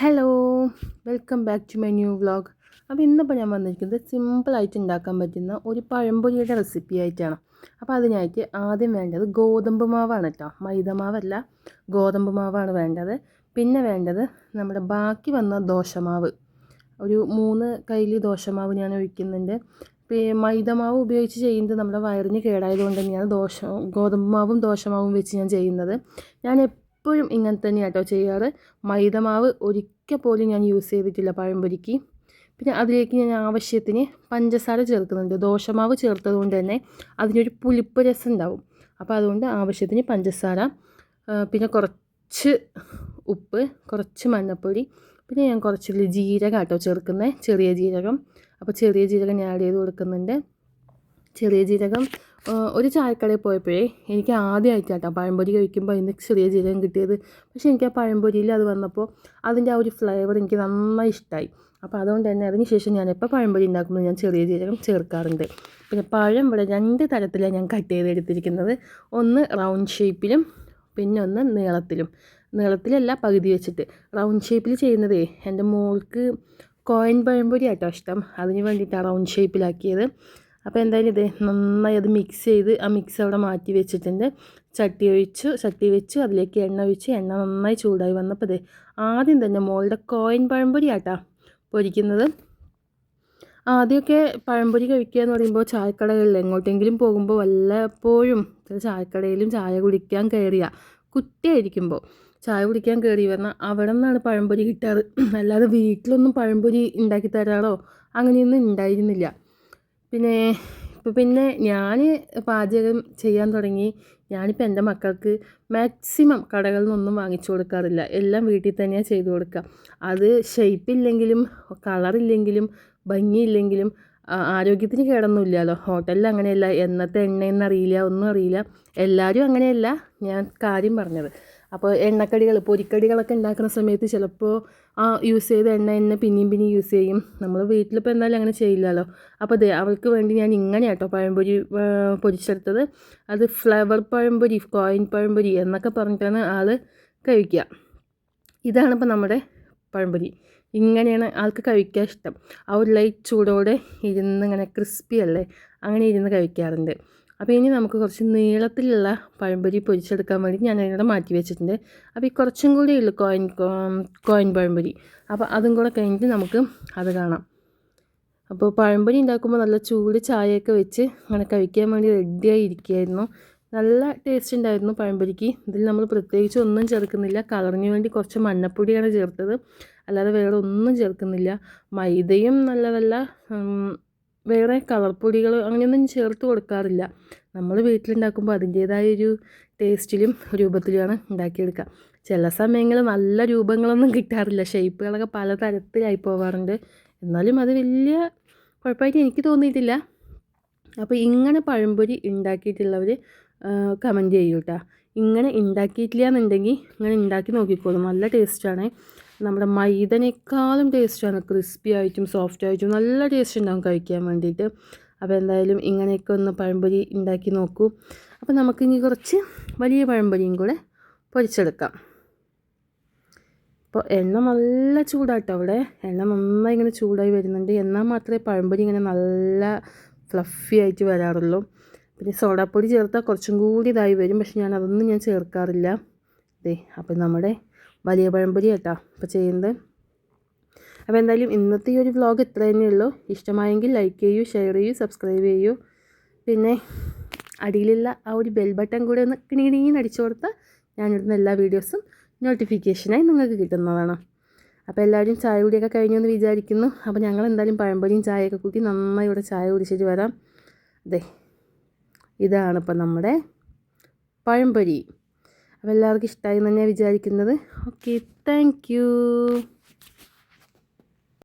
Hello welcome back to my new vlog അപ്പോൾ ഇന്നിപ്പോൾ ഞാൻ വന്നിരിക്കുന്നത് സിമ്പിളായിട്ട് ഉണ്ടാക്കാൻ പറ്റുന്ന ഒരു പഴംപൊരിയുടെ റെസിപ്പി ആയിട്ടാണ്. അപ്പോൾ അതിനായിട്ട് ആദ്യം വേണ്ടത് ഗോതമ്പ് മാവാണ് കേട്ടോ മൈദ മാവല്ല ഗോതമ്പ് മാവാണ് വേണ്ടത്. പിന്നെ വേണ്ടത് നമ്മുടെ ബാക്കി വന്ന ദോശമാവ്. ഒരു മൂന്ന് കയ്യിൽ ദോശമാവ് ഞാൻ ഒഴിക്കുന്നുണ്ട്. മൈദ മാവ് ഉപയോഗിച്ച് ചെയ്യുന്നത് നമ്മുടെ വയറിന് കേടായതുകൊണ്ട് തന്നെയാണ് ദോശ ഗോതമ്പ് മാവും ദോശമാവും വെച്ച് ഞാൻ ചെയ്യുന്നത്. ഞാൻ എപ്പോഴും ഇങ്ങനെ തന്നെയാണ് കേട്ടോ ചെയ്യാറ്. മൈദമാവ് ഒരിക്കൽ പോലും ഞാൻ യൂസ് ചെയ്തിട്ടില്ല പഴംപൊരിക്ക്. പിന്നെ അതിലേക്ക് ഞാൻ ആവശ്യത്തിന് പഞ്ചസാര ചേർക്കുന്നുണ്ട്. ദോശമാവ് ചേർത്തത് കൊണ്ട് തന്നെ അതിനൊരു പുളിപ്പ് രസം ഉണ്ടാവും അപ്പോൾ അതുകൊണ്ട് ആവശ്യത്തിന് പഞ്ചസാര പിന്നെ കുറച്ച് ഉപ്പ് കുറച്ച് മഞ്ഞൾപ്പൊടി പിന്നെ ഞാൻ കുറച്ച് ജീരകം കേട്ടോ ചേർക്കുന്നത് ചെറിയ ജീരകം. അപ്പോൾ ചെറിയ ജീരകം ഞാൻ ആഡ് ചെയ്ത് കൊടുക്കുന്നുണ്ട്. ചെറിയ ജീരകം ഒരു ചായക്കടയിൽ പോയപ്പോഴേ എനിക്ക് ആദ്യമായിട്ട് കേട്ടോ പഴംപൊരി കഴിക്കുമ്പോൾ അതിന് ചെറിയ ജീരകം കിട്ടിയത്. പക്ഷേ എനിക്ക് ആ പഴംപൊരിയിൽ അത് വന്നപ്പോൾ അതിന്റെ ആ ഒരു ഫ്ലേവർ എനിക്ക് നന്നായി ഇഷ്ടമായി അപ്പോൾ അതുകൊണ്ട് തന്നെ അതിന് ശേഷം ഞാൻ എപ്പോൾ പഴംപൊരി ഉണ്ടാക്കുമ്പോൾ ഞാൻ ചെറിയ ജീരകം ചേർക്കാറുണ്ട്. പിന്നെ പഴം ഇവിടെ രണ്ട് തരത്തിലാണ് ഞാൻ കട്ട് ചെയ്ത് എടുത്തിരിക്കുന്നത്. ഒന്ന് റൗണ്ട് ഷേപ്പിലും പിന്നെ ഒന്ന് നീളത്തിലും. നീളത്തിലല്ല പകുതി വെച്ചിട്ട്. റൗണ്ട് ഷേപ്പിൽ ചെയ്യുന്നതേ എന്റെ മോൾക്ക് കോയിൻ പഴംപൊരി ആട്ടോ ഇഷ്ടം. അതിന് വേണ്ടിയിട്ടാണ് റൗണ്ട് ഷേപ്പിലാക്കിയത്. അപ്പോൾ എന്തായാലും ഇത് നന്നായി അത് മിക്സ് ചെയ്ത് ആ മിക്സ് അവിടെ മാറ്റി വെച്ചിട്ടുണ്ട്. ചട്ടി ഒഴിച്ചു ചട്ടി വെച്ചു അതിലേക്ക് എണ്ണ ഒഴിച്ച് എണ്ണ നന്നായി ചൂടായി വന്നപ്പോൾ ഇത് ആദ്യം തന്നെ മോളുടെ കോയിൻ പഴംപൊരി ആട്ടാ പൊരിക്കുന്നത്. ആദ്യമൊക്കെ പഴംപൊരി കഴിക്കുക എന്ന് പറയുമ്പോൾ ചായക്കടകളിൽ എങ്ങോട്ടെങ്കിലും പോകുമ്പോൾ വല്ലപ്പോഴും ചായക്കടയിലും ചായ കുടിക്കാൻ കയറിയ കുട്ടിയായിരിക്കുമ്പോൾ ചായ കുടിക്കാൻ കയറി പറഞ്ഞാൽ അവിടെ നിന്നാണ് പഴംപൊരി കിട്ടാറ്. അല്ലാതെ വീട്ടിലൊന്നും പഴംപൊരി ഉണ്ടാക്കി തരാറോ അങ്ങനെയൊന്നും ഉണ്ടായിരുന്നില്ല. പിന്നെ ഇപ്പോൾ പിന്നെ ഞാൻ പാചകം ചെയ്യാൻ തുടങ്ങി. ഞാനിപ്പോൾ എന്റെ മക്കൾക്ക് മാക്സിമം കടകളിൽ നിന്നൊന്നും വാങ്ങിച്ചു കൊടുക്കാറില്ല. എല്ലാം വീട്ടിൽ തന്നെയാണ് ചെയ്തു കൊടുക്കുക. അത് ഷേപ്പില്ലെങ്കിലും കളറില്ലെങ്കിലും ഭംഗിയില്ലെങ്കിലും ആരോഗ്യത്തിന് കേടൊന്നുമില്ലല്ലോ. ഹോട്ടലിൽ അങ്ങനെയല്ല. എന്നത്തെ എണ്ണയെന്നറിയില്ല ഒന്നും അറിയില്ല. എല്ലാവരും അങ്ങനെയല്ല ഞാൻ കാര്യം പറഞ്ഞത്. അപ്പോൾ എണ്ണക്കടികൾ പൊരിക്കടികളൊക്കെ ഉണ്ടാക്കുന്ന സമയത്ത് ചിലപ്പോൾ ആ യൂസ് ചെയ്ത എണ്ണ തന്നെ പിന്നെയും പിന്നെയും യൂസ് ചെയ്യും. നമ്മൾ വീട്ടിലിപ്പോൾ എന്തായാലും അങ്ങനെ ചെയ്യില്ലല്ലോ. അപ്പോൾ അതെ അവൾക്ക് വേണ്ടി ഞാൻ ഇങ്ങനെ കേട്ടോ പഴംപൊരി പൊരിച്ചെടുത്തത്. അത് ഫ്ലവർ പഴംപൊരി കോയിൻ പഴംപൊരി എന്നൊക്കെ പറഞ്ഞിട്ടാണ് ആൾ കഴിക്കുക. ഇതാണ് ഇപ്പോൾ നമ്മുടെ പഴംപൊരി. ഇങ്ങനെയാണ് ആൾക്ക് കഴിക്കാൻ ഇഷ്ടം. ആ ഒരു ലൈറ്റ് ചൂടോടെ ഇരുന്ന് ഇങ്ങനെ ക്രിസ്പി അല്ലേ അങ്ങനെ ഇരുന്ന് കഴിക്കാറുണ്ട്. അപ്പോൾ ഇനി നമുക്ക് കുറച്ച് നീളത്തിലുള്ള പഴംപൊരി പൊരിച്ചെടുക്കാൻ വേണ്ടി ഞാൻ അതിനോട് മാറ്റി വെച്ചിട്ടുണ്ട്. അപ്പോൾ ഈ കുറച്ചും കൂടി ഉള്ളു കോയിൻ കോയിൻ പഴംപൊരി. അപ്പോൾ അതും കൂടെ കഴിഞ്ഞിട്ട് നമുക്ക് അത് കാണാം. അപ്പോൾ പഴംപൊരി ഉണ്ടാക്കുമ്പോൾ നല്ല ചൂട് ചായയൊക്കെ വെച്ച് അങ്ങനെ കഴിക്കാൻ വേണ്ടി റെഡിയായി ഇരിക്കുകയായിരുന്നു. നല്ല ടേസ്റ്റ് ഉണ്ടായിരുന്നു പഴംപൊരിക്ക്. ഇതിൽ നമ്മൾ പ്രത്യേകിച്ച് ഒന്നും ചേർക്കുന്നില്ല. കളറിന് വേണ്ടി കുറച്ച് മഞ്ഞപ്പൊടിയാണ് ചേർത്തത്. അല്ലാതെ വേറെ ഒന്നും ചേർക്കുന്നില്ല. മൈദയും നല്ലതല്ല വേറെ കളർ പൊടികൾ അങ്ങനെയൊന്നും ചേർത്ത് കൊടുക്കാറില്ല. നമ്മൾ വീട്ടിലുണ്ടാക്കുമ്പോൾ അതിന്റേതായ ഒരു ടേസ്റ്റിലും രൂപത്തിലുമാണ് ഉണ്ടാക്കിയെടുക്കുക. ചില സമയങ്ങളിൽ നല്ല രൂപങ്ങളൊന്നും കിട്ടാറില്ല. ഷേപ്പുകളൊക്കെ പല തരത്തിലായി പോവാറുണ്ട്. എന്നാലും അത് വലിയ കുഴപ്പമായിട്ട് എനിക്ക് തോന്നിയിട്ടില്ല. അപ്പോൾ ഇങ്ങനെ പഴംപൊരി ഉണ്ടാക്കിയിട്ടുള്ളവർ കമന്റ് ചെയ്യൂ ഇങ്ങനെ ഉണ്ടാക്കിയിട്ടില്ല എന്നുണ്ടെങ്കിൽ ഇങ്ങനെ ഉണ്ടാക്കി നോക്കിക്കോളും. നല്ല ടേസ്റ്റാണ്. നമ്മുടെ മൈദനേക്കാളും ടേസ്റ്റാണ്. ക്രിസ്പി ആയിട്ടും സോഫ്റ്റ് ആയിട്ടും നല്ല ടേസ്റ്റ് ഉണ്ടാവും കഴിക്കാൻ വേണ്ടിയിട്ട്. അപ്പോൾ എന്തായാലും ഇങ്ങനെയൊക്കെ ഒന്ന് പഴംപൊരി ഉണ്ടാക്കി നോക്കൂ. അപ്പോൾ നമുക്കിനി കുറച്ച് വലിയ പഴംപൊരിയും കൂടെ പൊരിച്ചെടുക്കാം. അപ്പോൾ എണ്ണ നല്ല ചൂടാട്ടോ അവിടെ. എണ്ണ നന്നായി ഇങ്ങനെ ചൂടായി വരുന്നുണ്ട്. എന്നാൽ മാത്രമേ പഴംപൊരി ഇങ്ങനെ നല്ല ഫ്ലഫി ആയിട്ട് വരാറുള്ളൂ. പിന്നെ സോഡാപ്പൊടി ചേർത്താൽ കുറച്ചും കൂടി ഇതായി വരും. പക്ഷെ ഞാൻ അതൊന്നും ഞാൻ ചേർക്കാറില്ല. അതെ അപ്പോൾ നമ്മുടെ വലിയ പഴംപൊരി കേട്ടോ. അപ്പോൾ ചെയ്യുന്നത്. അപ്പോൾ എന്തായാലും ഇന്നത്തെ ഈ ഒരു വ്ലോഗ് ഇത്ര തന്നെയുള്ളൂ ഇഷ്ടമായെങ്കിൽ ലൈക്ക് ചെയ്യൂ ഷെയർ ചെയ്യൂ സബ്സ്ക്രൈബ് ചെയ്യൂ. പിന്നെ അടിയിലുള്ള ആ ഒരു ബെൽ ബട്ടൺ കൂടെ ഒന്ന് കിണികിണീന്ന് അടിച്ചു കൊടുത്താൽ ഞാനിടുന്ന എല്ലാ വീഡിയോസും നോട്ടിഫിക്കേഷനായി നിങ്ങൾക്ക് കിട്ടുന്നതാണ്. അപ്പോൾ എല്ലാവരും ചായ കുടിയൊക്കെ കഴിഞ്ഞു എന്ന് വിചാരിക്കുന്നു. അപ്പോൾ ഞങ്ങൾ എന്തായാലും പഴംപൊരിയും ചായയൊക്കെ കൂട്ടി നന്നായി ഇവിടെ ചായ കുടിച്ചിട്ട് വരാം. അതെ ഇതാണ് ഇപ്പം നമ്മുടെ പഴംപൊരി. അപ്പോൾ എല്ലാവർക്കും ഇഷ്ടമായി എന്ന് ഞാൻ വിചാരിക്കുന്നത്. Okay thank